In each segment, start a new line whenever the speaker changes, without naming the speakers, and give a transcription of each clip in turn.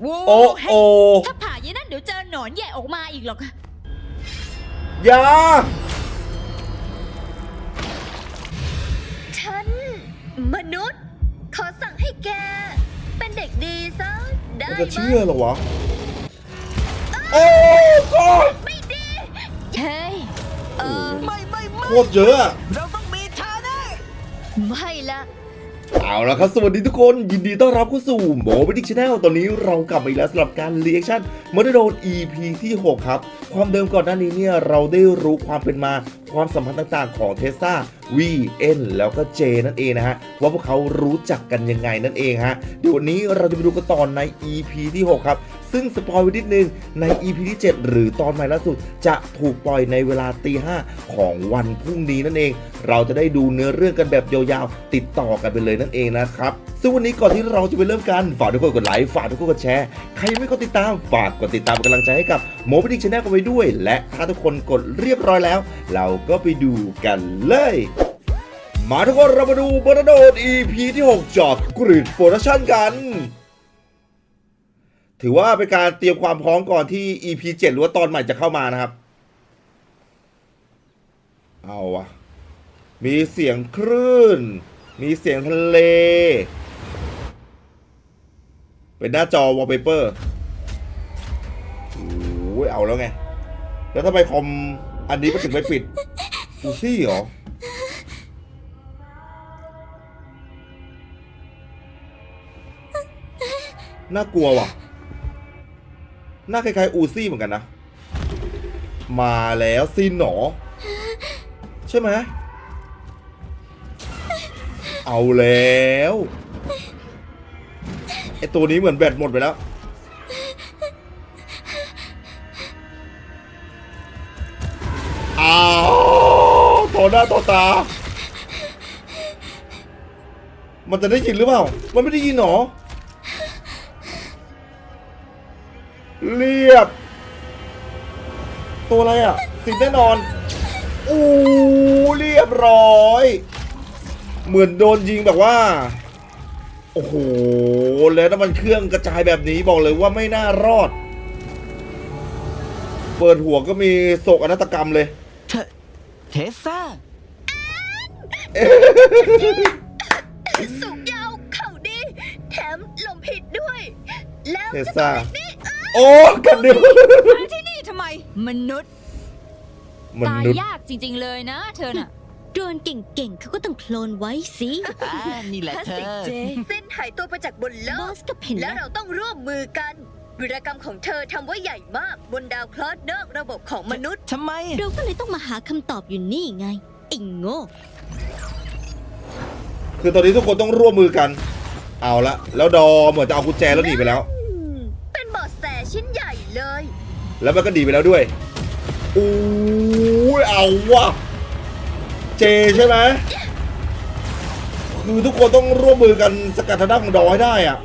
โว้
โอ้
ให้
โอ้
ถ้าผ่าอย่างนั้นเดี๋ยวเจอหนอนใหญ่ออกมาอีกหรอก
อยา
ฉัน มนุษย์ ขอสั่งให้แก เป็นเด็กดีซะ ได้
มัน
ไหม
จะเชื่อเหรอวะ โอ้กอด
ไม่ดี
เฮ้ย
เออ
ไม่ไม่ไม่
โคตรเยอะอะ
เราต้องมีเธอแน่
ไม่ละ
เอาละครับ สวัสดีทุกคน ยินดีต้อนรับเข้าสู่โมบิดิกชาแนลตอนนี้เรากลับมาอีกแล้วสำหรับการเรียกชั่นมอเตอร์โดน EP ที่ 6 ครับ ความเดิมก่อนหน้านี้เนี่ยเราได้รู้ความเป็นมาความสัมพันธ์ต่างๆ ของเทสซาวีเอ็นแล้วก็เจนั่นเองนะฮะ ว่าพวกเขารู้จักกันยังไงนั่นเองฮะ เดี๋ยววันนี้เราจะไปดูกันตอนใน EP ที่ 6 ครับ ซึ่งสปอยไว้นิดนึงใน EP ที่ 7 หรือตอนใหม่ล่าสุด จะถูกปล่อยในเวลาตีห้าของวันพรุ่งนี้นั่นเอง เราจะได้ดูเนื้อเรื่องกันแบบยาวๆ ติดต่อกันไปเลยนั่นเองนะครับซึ่งวันนี้ก่อนที่เราจะไปเริ่มกัน ฝากทุกคนกดไลค์ฝากทุกคนกดแชร์ ใครยังไม่กดติดตาม ฝากกดติดตามเป็นกำลังใจให้กับโมบิดิกชาแนลกันไว้ด้วย และถ้าทุกคนกดเรียบร้อยแล้ว เราก็ไปดูกันเลย มาทุกคนเรามาดูบอร์โดด EP ที่ 6จากกริดโปรดักชั่นกัน ถือว่าเป็นการเตรียมความพร้อมก่อนที่ EP 7หรือว่าตอนใหม่จะเข้ามานะครับ เอาวะมีเสียงคลื่น มีเสียงทะเล เป็นหน้าจอวอลเปเปอร์โอ้ยเอาแล้วไง แล้วทำไมคอมอันนี้ก็ถึงไม่ปิดอูซี่เหรอน่ากลัวว่ะ หน้าคล้ายๆอูซี่เหมือนกันนะ มาแล้วซินหนอ ใช่ไหมเอาแล้วไอตัวนี้เหมือนแบตหมดไปแล้ว อ้าวต่อหน้าต่อตา มันจะได้ยินหรือเปล่า มันไม่ได้ยินหรอ เรียบ ตัวอะไรอะ สินแน่นอน อู้เรียบร้อย เหมือนโดนยิงแบบว่า โอ้โห แล้วน้ำมันเครื่องกระจายแบบนี้บอกเลยว่าไม่น่ารอด เปิดหัวก็มีโศกอนาตกรรมเลย
เธอเทสซา
สูงยาวเข่าดี แถมลมพิษด้วย แล้ว
เทสซา โอ้กันเดียว
มาที่นี่ทำไม มนุษย์
มัน
ตาย
นุษย์
ยากจริง ๆ เลยนะ เธอน่ะ
โดรนเก่งๆเขาก็ต้องโคลนไว้สิ
อ่านี่แหละ
ถ้า
เธ
สิ
อ
เจสิ้นหายตัวไปจากบนโล
บอกสก็เห็น
และ
แล้ว
เราต้องร่วมมือกันวิรกรรมของเธอทำไว้ใหญ่มากบนดาวเคราะห์นอกระบบของมนุษย์
ทำไม
เราก็เลยต้องมาหาคำตอบอยู่นี่ไงไอ้โง่
คือตอนนี้ทุกคนต้องร่วมมือกัน เอาละแล้วดอเหมือนจะเอากุญแจแล้วหนีไปแล้ว
อืมเป็นเบอดแส ชิ้นใหญ่เลย
แล้วมันก็ดีไปแล้วด้วยอู้ยเอาวะเจใช่ไหมคือทุกคนต้องร่วมมือกันสกัดทางด้านของดอให้ได้อะ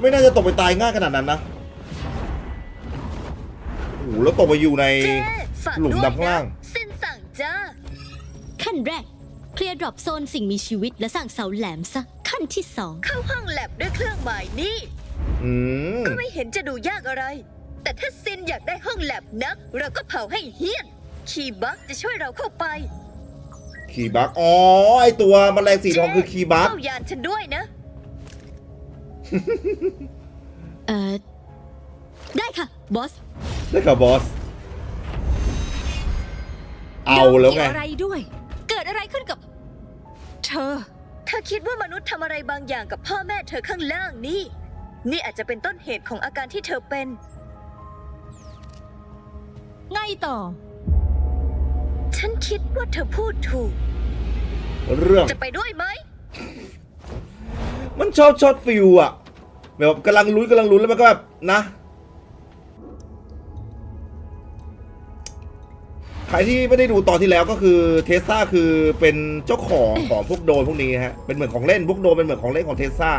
ไม่น่าจะตกไปตายง่ายขนาดนั้นนะโอ้โหแล้วตกไปอยู่ใน
เจ๊ฝาก
หลุม
ด้วย
ดำข้าง
นะ
ล่าง
สิ้นสั่งจ้า
ขั้นแรก เคลียร์ดรอปโซนสิ่งมีชีวิตและสร้างเสาแหลมซะ ขั้นที่สอง
เข้าห้องแลบด้วยเครื่องหมายนี่
อืม
ก็ไม่เห็นจะดูยากอะไร แต่ถ้าซินอยากได้ห้องแลบนัก เราก็เผาให้เฮี้ยน คีย์บักจะช่วยเราเข้าไป
คีย์บักอ๋อไอตัวแมลงสีทองคือคีย์บัก
เข้ายานฉันด้วยนะ
เอ่อ ได้ค่ะ บอส
ได้ค่ะบอส เอาแล้วไง
เกี่ยอะไรด้วย เกิดอะไรขึ้นกับ เธอ
เธอคิดว่ามนุษย์ทำอะไรบางอย่างกับพ่อแม่เธอข้างล่างนี่ นี่อาจจะเป็นต้นเหตุของอาการที่เธอเป็น
ไงต่อ
ฉันคิดว่าเธอพูดถูก
เรื่อง
จะไปด้วยไหม
มันชอบช็อตฟิลอะแบบกำลังลุ้นกำลังลุ้นแล้วมันก็แบบนะใครที่ไม่ได้ดูตอนที่แล้วก็คือเทสซาคือเป็นเจ้าของของพวกโดรนพวกนี้ฮะเป็นเหมือนของเล่นพวกโดรนเป็นเหมือนของเล่นของเทสซา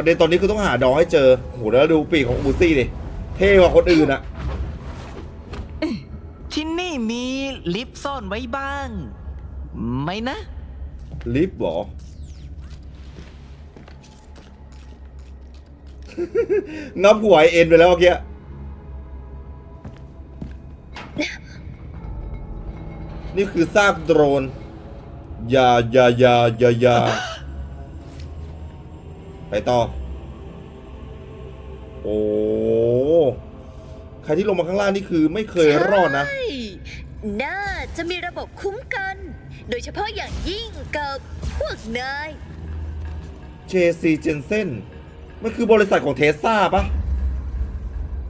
ประเด็นตอนนี้คือต้องหาดอให้เจอโหแล้วดูปีกของอูซี่ดิเท่กว่าคนอื่นอะ
ที่นี่มีลิฟต์ซ่อนไว้บ้างไหมนะ
ลิฟต์หรอ งับหัวไเอ็นไปแล้วเมื่อกี้นี่คือซากโดรน ยายายายายา ไปต่อ โอ้ ใครที่ลงมาข้างล่างนี่คือไม่เคยรอดนะ
ใช่น่าจะมีระบบคุ้มกัน โดยเฉพาะอย่างยิ่งกับพวกนาย
JC Jensen มันคือบริษัทของเทสซาปะ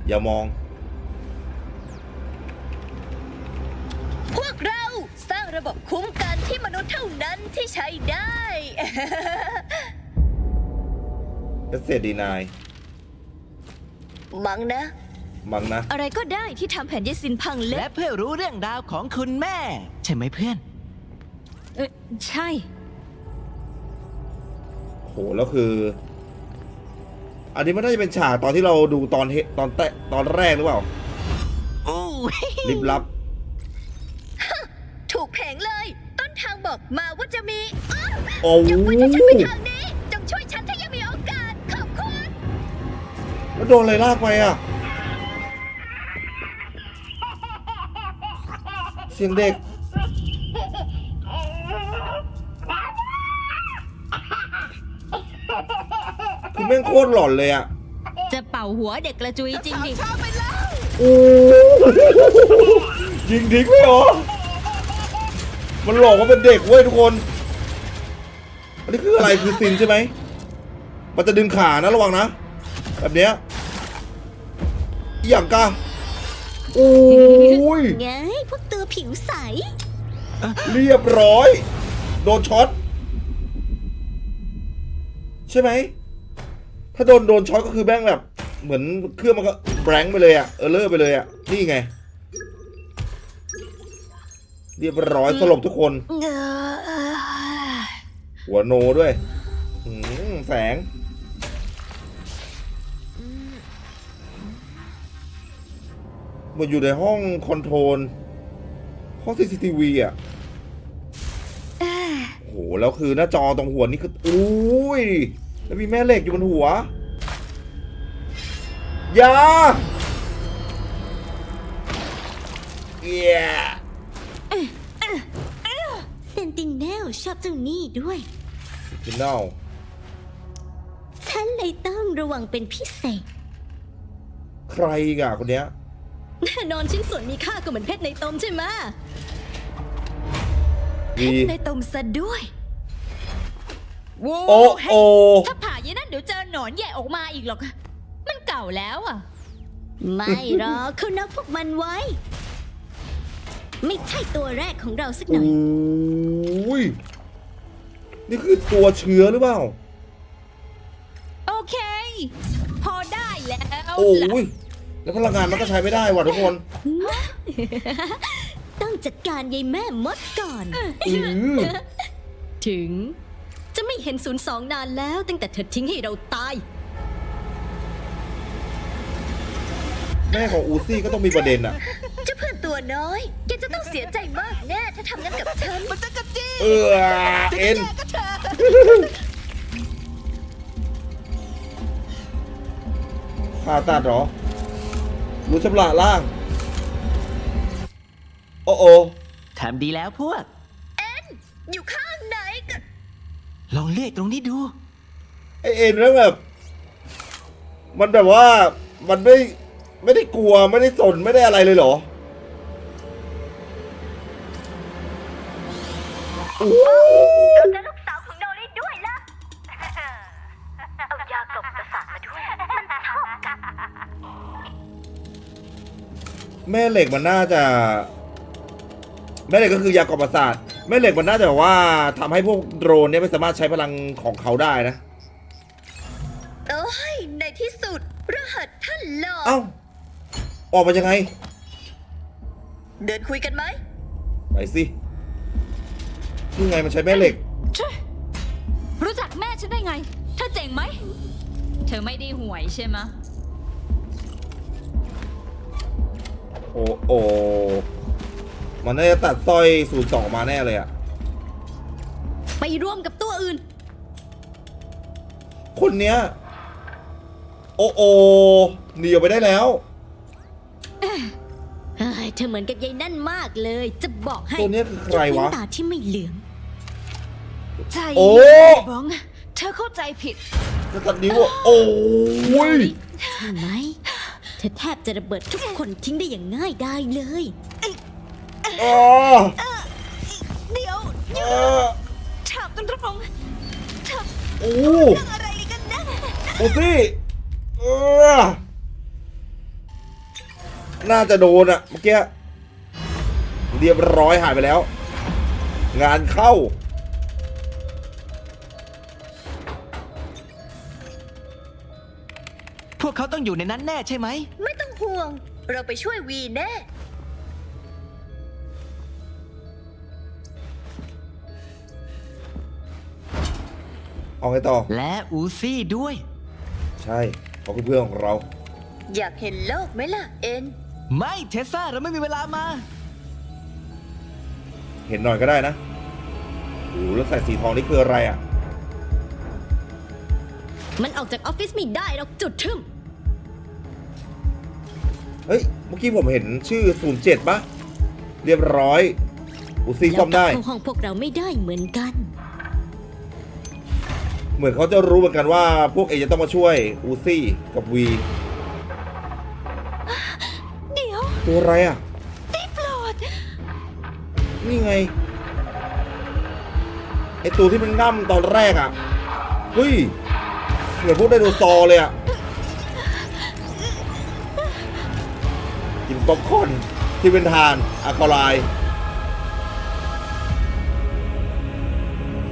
อย่ามอง
พวกเราสร้างระบบคุ้มกันที่มนุษย์เท่านั้นที่ใช้ได้
เอสเซดีนาย
มังนะ
มังนะ
อะไรก็ได้ที่ทำแผ่นยายซินพังเละ
และเพื่อรู้เรื่องราวของคุณแม่ ใช่ไหมเพื่อน
เออใช่
โหแล้วคือ อันนี้มันน่าจะเป็นฉากตอนที่เราดูตอนเฮตอนแตะตอนแรกหรือเปล่า
อู้
ลิบลับ
ถูกแผงเลย ต้นทางบอกมาว่าจะมีอ้าว
โอ้
อย่าพูดให้ฉันไปทางนี้ โด
นอะไรลากไปอะ เสียงเด็ก คือแม่งโคตรหลอนเลยอะ
จะเป่าหัวเด็กกระจุยจริงดิ
โอ้ยิงทิ้งเลยเหรอ มันหลอกว่าเป็นเด็กเว้ยทุกคน อันนี้คืออะไรคือซินใช่ไหม มันจะดึงขานะระวังนะ แบบเนี้ย อหย่างกะโอ้ย
ไงพวกตัวผิวใส
เรียบร้อย โดนช็อต ใช่ไหม ถ้าโดนโดนช็อตก็คือแบงแบบ เหมือนเครื่องมันก็แบงค์ไปเลยอะเออเลอร์ไปเลยอะนี่ไง เรียบร้อยสลบทุกคน หัวโนด้วยหืมแสง เหมือนอยู่ในห้องคอนโทรลห้อง CCTV อะโอ้โหแล้วคือหน้าจอตรงหัวนี่คืออุ้ยแล้วมีแม่เหล็กอยู่บนหัวอยาเอีย
เซนติเนลชอบเจ้านี่ด้วย
ฟินอล
ฉันเลยต้องระวังเป็นพิเศษ
ใครอีกอะคนเนี้ย
แน่นอนชิ้นส่วนมีค่าก็เหมือนเพชรในตมใช่ไหม
ดี
ในตมซะด้วยโว้
โอ้
เฮ้ย
โอ
ถ้าผ่าอยางนั้นเดี๋ยวเจอหนอนใหญ่ออกมาอีกหรอก มันเก่าแล้วอะ
ไม่หรอกเขานับพวกมันไว้ ไม่ใช่ตัวแรกของเราสักหน่อย
อุ้ย นี่คือตัวเชื้อหรือเปล่า
โอเค พอได้แล้ว
โอ้
ล่ะ
ย แล้วพลังงานมันก็ใช้ไม่ได้ว่ะทุกคน
ต้องจัดการยายแม่มดก่อน
อือ
ถึง จะไม่เห็นศูนย์สองนานแล้ว ตั้งแต่เธอทิ้งให้เราตาย
แม่ของอูซี่ก็ต้องมีประเด็นอะ
เจ้าเพื่อนตัวน้อย แกจะต้องเสียใจมากแน่ถ้าทำงั้นกับฉัน
มันจะกระจี้
เออเอ็น
ก็เธอ
ผ่าตัดเหรอ รู้ชำระล่าง โอ้โอ
ทำดีแล้วพวก
อยู่ข้างไหนกัน
ลองเลือกตรงนี้ดู
ไอเอ็นแล้วแบบ มันแบบว่ามันไม่ไม่ได้กลัวไม่ได้สนไม่ได้อะไรเลยเหรออู้
เราจะลูกสาวของ
แม่เหล็กมันน่าจะ แม่เหล็กก็คือยากรอบประสาทแม่เหล็กมันน่าจะแบบว่าทำให้พวกโดรนเนี่ยไม่สามารถใช้พลังของเขาได้นะ
โอ้ยในที่สุดรหัสท่านหลอ
เอ้าออกมายังไง
เดินคุยกันไหม
ไปสินี่ไงมันใช้แม่เหล็ก
รู้จักแม่ฉันได้ไง เธอเจ๋งไหม เธอไม่ได้ห่วยใช่ไหม
โอ้โอมันน่าจะตัดสร้อยศูนย์สองมาแน่เลยอะ
ไปร่วมกับตัวอื่น
คนเนี้ย โอ้โอหนีออกไปได้แล้ว
เฮ้ยเธอเหมือนกับยายนั่นมากเลย จะบอกให้
ตัวเนี้ยคือใครวะ
ยกเนตาที่ไม่เหลือง
ใช่
โอ้
บอง เธอเข้าใจผิด
จะตัดนิ้วอะโอ้ย
ใช่ไหม เธอแทบจะระเบิดทุกคนทิ้งได้อย่างง่ายได้เลย
อ่า
เดี๋ยว
อ่า
ถามตรงๆเธอ
โอ้
อะไรกันนะ
โอ้สิเออน่าจะโดนอะเมื่อกี้เรียบร้อยหายไปแล้ว งานเข้า
วกเขาต้องอยู่ในนั้นแน่ใช่ไหม
ไม่ต้องห่วง เราไปช่วยวีแน่
เอาไงต่อ
และอูซี่ด้วย
ใช่เขาคือเพื่อนของเรา
อยากเห็นโลกไหมล่ะ เอ็น
ไม่เทสซาเราไม่มีเวลามา
เห็นหน่อยก็ได้นะโอ้โหแล้วใส่สีทองนี่คืออะไรอะ
มันออกจากออฟฟิศไม่ได้หรอกจุดทึม
เฮ้ย เมื่อกี้ผมเห็นชื่อ 07ปะเรียบร้อย อุซี่ซ่อมได้
แล้วกลับเข้าห้องพวกเราไม่ได้เหมือนกัน
เหมือนเขาจะรู้เหมือนกันว่าพวกเอจะต้องมาช่วยอูซี่กับวี
เดี๋ยว
ตัวอะไรอะ
ได้โปรด
นี่ไง ไอตัวที่มันง่ำตอนแรกอะ เฮ้ย เหมือนพวกไดโนเสาร์เลยอะ ป๊อปคอนที่เป็นทานอะคาไล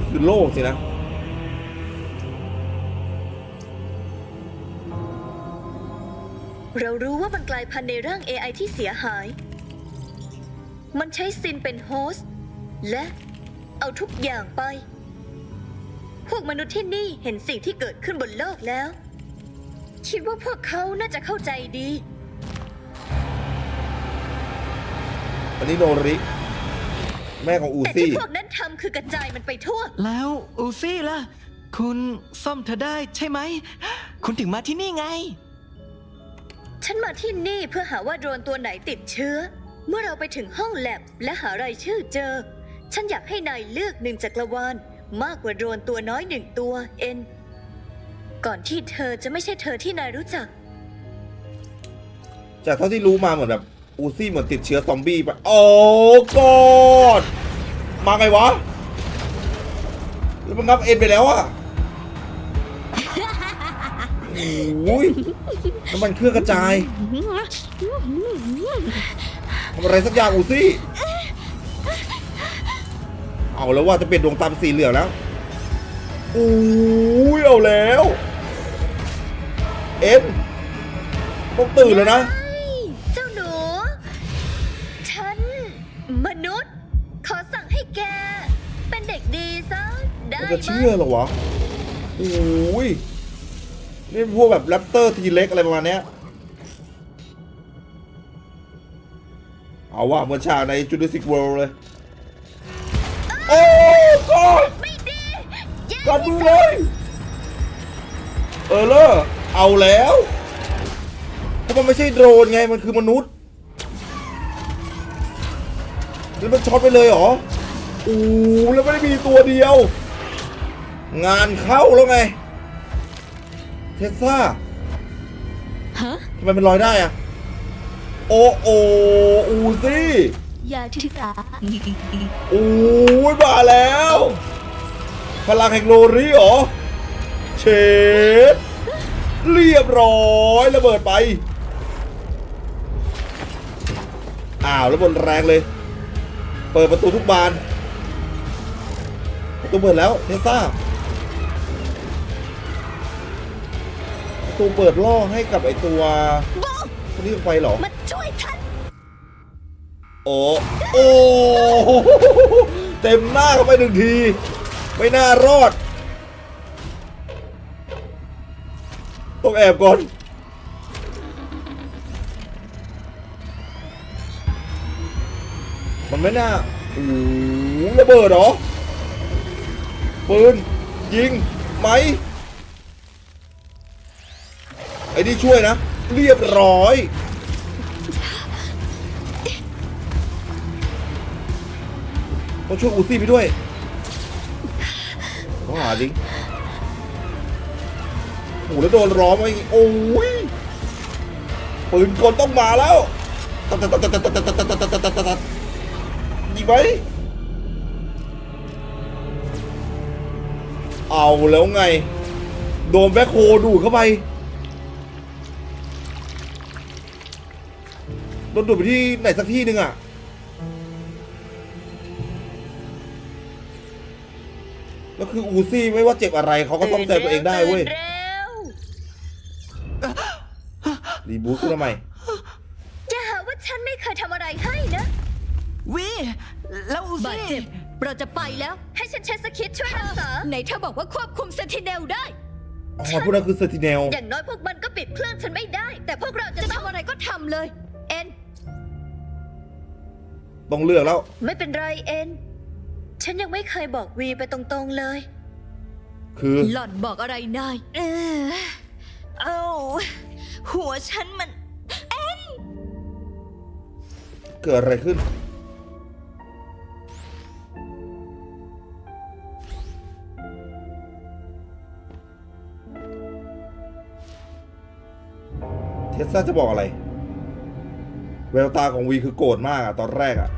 คือโลกสินะ
เรารู้ว่ามันกลายพันธุ์ในร่าง AI ที่เสียหาย มันใช้ซินเป็นโฮสต์ และเอาทุกอย่างไป พวกมนุษย์ที่นี่เห็นสิ่งที่เกิดขึ้นบนโลกแล้ว คิดว่าพวกเขาน่าจะเข้าใจดี
อันนี้โนริ แม่ของอู
แต่ที่
ซี่
พวกนั้นทำคือกระจายมันไปทั่ว
แล้วอูซี่ล่ะ คุณซ่อมเธอได้ใช่ไหม คุณถึงมาที่นี่ไง
ฉันมาที่นี่เพื่อหาว่าโดรนตัวไหนติดเชื้อ เมื่อเราไปถึงห้องแลบและหารายชื่อเจอ ฉันอยากให้นายเลือกหนึ่งจักรวาล มากกว่าโดรนตัวน้อยหนึ่งตัวเอ็น ก่อนที่เธอจะไม่ใช่เธอที่นายรู้จัก
จากเท่าที่รู้มาเหมือนแบบ อูซี่เหมือนติดเชื้อซอมบี้ไป โอ้กอดมาไงวะ แล้วมันงับเอ็นไปแล้วอะโอ้ยน้ำมันเครื่องกระจายทำอะไรสักอย่างอูซี่ เอาแล้วว่าจะเป็นดวงตาเป็นสีเหลืองแล้วโอ้ยเอาแล้ว เอ็นต้องตื่นแล้วนะ
มัน
จะเชื่อเหรอวะโอ้ยนี่พวกแบบแรปเตอร์ทีเล็กอะไรประมาณเนี้ยเอาว่าเหมือนฉากใน Jurassic World เลย โอ้กอด
ไม่ดีแย่
กอดมือเลย เออเลอร์เอาแล้วเพราะมันไม่ใช่โดรนไง มันคือมนุษย์ แล้วมันช็อตไปเลยเหรอโอ้แล้วไม่ได้มีตัวเดียว งานเข้าแล้วไง เทสซา
ฮะ
ทำไมมันลอยได้อะโอโออูซี่
อย่าที่รัก
โอ้ยมาแล้ว พลังแห่งโลรีเหรอ เชดเรียบร้อยระเบิดไป อ้าวแล้วบนแรงเลย เปิดประตูทุกบานประตูเปิดแล้วเทสซา ตูเปิดล่อให้กับไอตัวคนนี้ออกไปเหรอ
มาช่วยฉัน
โอ้โอ้เต็มหน้าเข้าไปหนึ่งที ไม่น่ารอดต้องแอบก่อนมันไม่น่าโอ้โหระเบิดเหรอปืนยิงไหม อ้นี่ช่วยนะ เรียบร้อยต้องช่วยอูซี่ไปด้วยต้องหาจริโอ้แล้วโดนร้อมไว้โอ้ยปืนกลต้องมาแล้วตัดตัดตัดตัดตัดตัดตัดตัดตัดตัดตัดยิงไหมเอาแล้วไง โดนแบ็คโฮดูดเข้าไป ดนดูดไปที่ไหนสักที่หนึ่งอะแล้วคืออูซี่ไม่ว่าเจ็บอะไรเขาก็ซ่อมแซมตัวเองได้เว้ย
ตื่นร็ว
รีบูทขึ้นมาใหม่
อย่าหาว่าฉันไม่เคยทำอะไรให้นะ
วีแล้วอู
บาด
ซี่
เจ็บเราจะไปแล้ว
ให้ฉันใช้สคิดช่วยรักษา
ไหนเธอบอกว่าควบคุมเซนติเนลได้
อ๋อพวกนั้นคือเซนติเนล
อย่างน้อยพวกมันก็ปิดเครื่องฉันไม่ได้ แต่พวกเราจะ
จะ
ต้อง
ทำอะไรก็ทำเลย เอ็น
ต้องเลือกแล้ว
ไม่เป็นไรเอ็น ฉันยังไม่เคยบอกวีไปตรงๆเลย
คือ
หล่อนบอกอะไรนายเออเอาหัวฉันมัน
เกิดอะไรขึ้น เทสซาจะบอกอะไร แววตาของวีคือโกรธมากอะตอนแรกอะ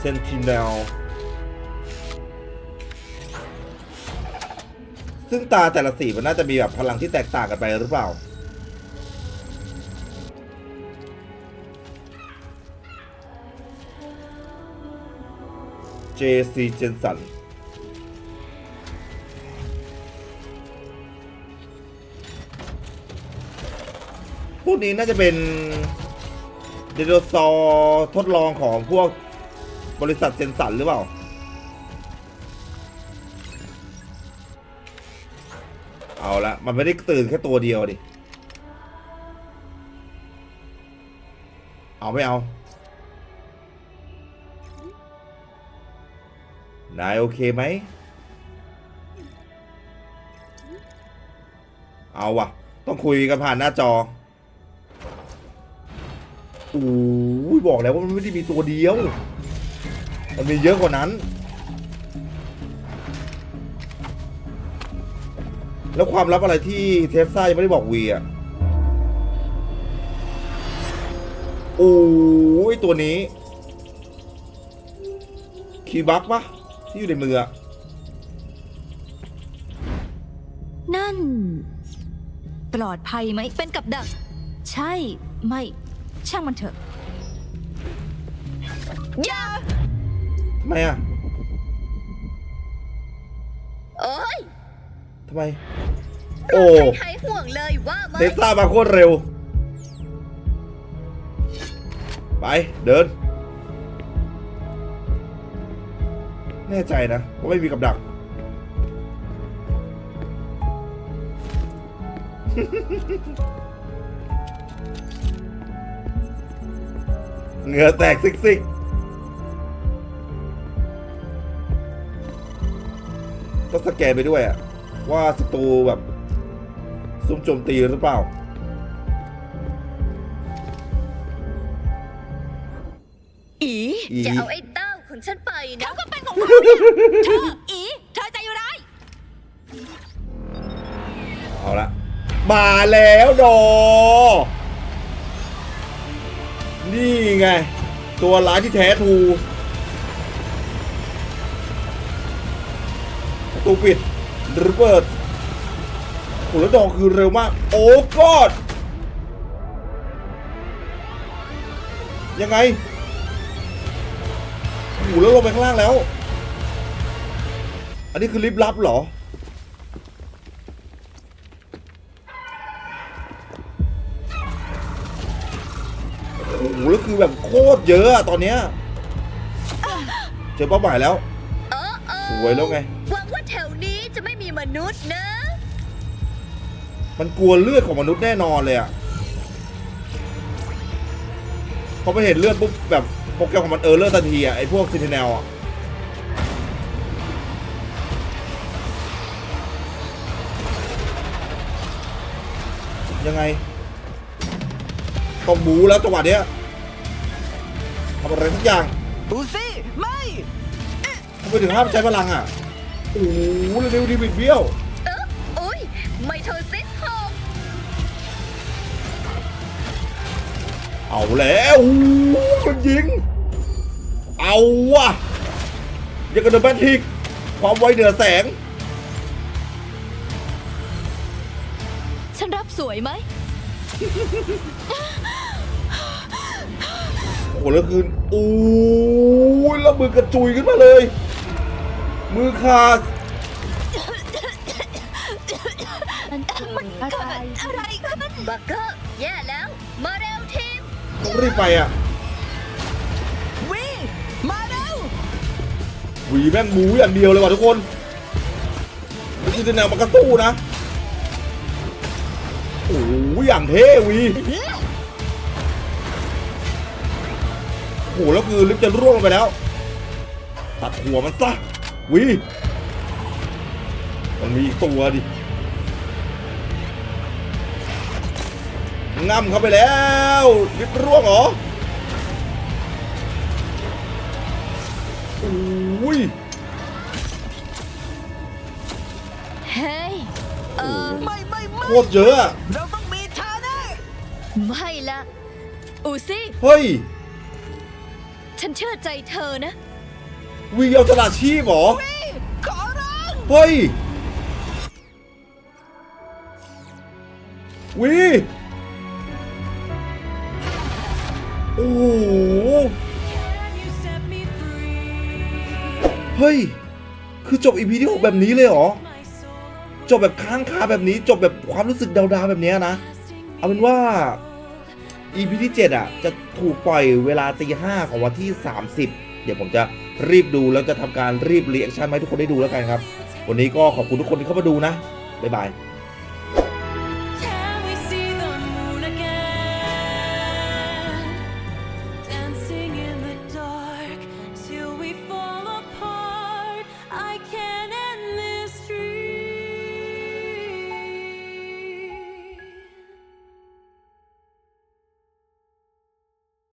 เซนติเนลซึ่งตาแต่ละสีมันน่าจะมีแบบพลังที่แตกต่างกันไปหรือเปล่า JC เจนสันพวกนี้น่าจะเป็นเดโนซอร์ทดลองของพวก บริษัทเจนสันหรือเปล่า เอาละมันไม่ได้ตื่นแค่ตัวเดียวดิ เอาไม่เอา นายโอเคไหม เอาวะต้องคุยกันผ่านหน้าจอโอ้ยบอกแล้วว่ามันไม่ได้มีตัวเดียว มันมีเยอะกว่านั้น แล้วความลับอะไรที่เทฟซ่ายังไม่ได้บอกวีอะโอ้ยตัวนี้ คีบัคปะที่อยู่ในมืออะ
นั่น ปลอดภัยไหมเป็นกับดัก ใช่ ไม่ ช่างมันเถอะ อย่า
ไมอะ
โอ้ย
ทำไม โอ้
ใครห่วงเลยว่าไหม
เทสซ่ามาโคตรเร็ว ไป เดิน แน่ใจนะว่าไม่มีกับดัก เหงื่อแตกซิกซิก ก็สแกนไปด้วยอะว่าศัตรูแบบซุ่มโจมตีหรือเปล่า
อี
อี
อย่าเอาไอ้เต้าของฉันไปนะ
เขาก็เป็นของเขาเนี่ยเธออีเธอใจอยู่ได้าย
เอาละมาแล้วดอ นี่ไง ตัวร้ายที่แท้ท ตูปิดหรือเปิดโหแล้วดอกคือเร็วมาก โอ้กอดยังไงโหแล้วลงไปข้างล่างแล้ว อันนี้คือลิฟต์ลับเหรอโอ้โหแล้วคือแบบโคตรเยอะอะตอนเนี้ยเจอเป้าหมายแล้ว สวยแล้วไง
มนุษย์นะ
มันกลัวเลือดของมนุษย์แน่นอนเลยอะพอไปเห็นเลือดปุ๊บแบบโปรแกรมของมันเออเลือดทันทีอะไอพวกซินเทนแนลอะยังไงต้องบูแล้วจังหวะเนี้ยทำอะไรทุกอย่าง
ดูสิไม่
ทำไมถึงห้ามใช้พลังอะ อ้โหเร็วๆดีบิดเบี้ยว
เออโอ้ยไมโทซิสหก
เอาแล้วโอ้โหมันยิง เอาว่ะยังกับเดอะแบททิกความไวเหนือแสง
ฉันรับสวยไหม
โอ้โหแล้วคืนโอ้ยแล้วมือกระจุยขึ้นมาเลย มือขาด
มันมันเกิดอะไรขึ้น
บักเกอร์แย่แล้ว มาเร็วทีม
ต้องรีบไปอะ
วีมาเร็ว
หวีแม่งบูอย่างเดียวเลยว่ะทุกคนไม่ใช่แนวมันกระสู้นะ โอ้ยอย่างเท่หวี โอ้โหแล้วคือลิฟต์จะร่วงลงไปแล้ว ตัดหัวมันซะห วีมันมีอีกตัวดิง่ำเข้าไปแล้วลิฟต์ร่วงเหรอโอ้ย
เฮ้ยเออ
ไม่ไม่ไม่
โคตรเยอะอะ
เราต้องมีทานะ
ไม่ละอูซี่
เฮ้ย
ฉันเชื่อใจเธอนะ
วีเอาฉลาดชีพเหรอ
ขอร้อง
เฮ้ยวีโอ้โหเฮ้ย คือจบอีพีที่6แบบนี้เลยเหรอ จบแบบค้างคาแบบนี้ จบแบบความรู้สึกดาวๆแบบเนี้ยนะ เอาเป็นว่า EP ที่ 7 อะ จะถูกปล่อยเวลาตีห้าของวันที่ 30 เดี๋ยวผมจะ รีบดูแล้วจะทำการรีบรีแอคชั่นให้ทุกคนได้ดูแล้วกันครับ วันนี้ก็ขอบคุณทุกคนที่เข้ามาดูนะบ๊ายบาย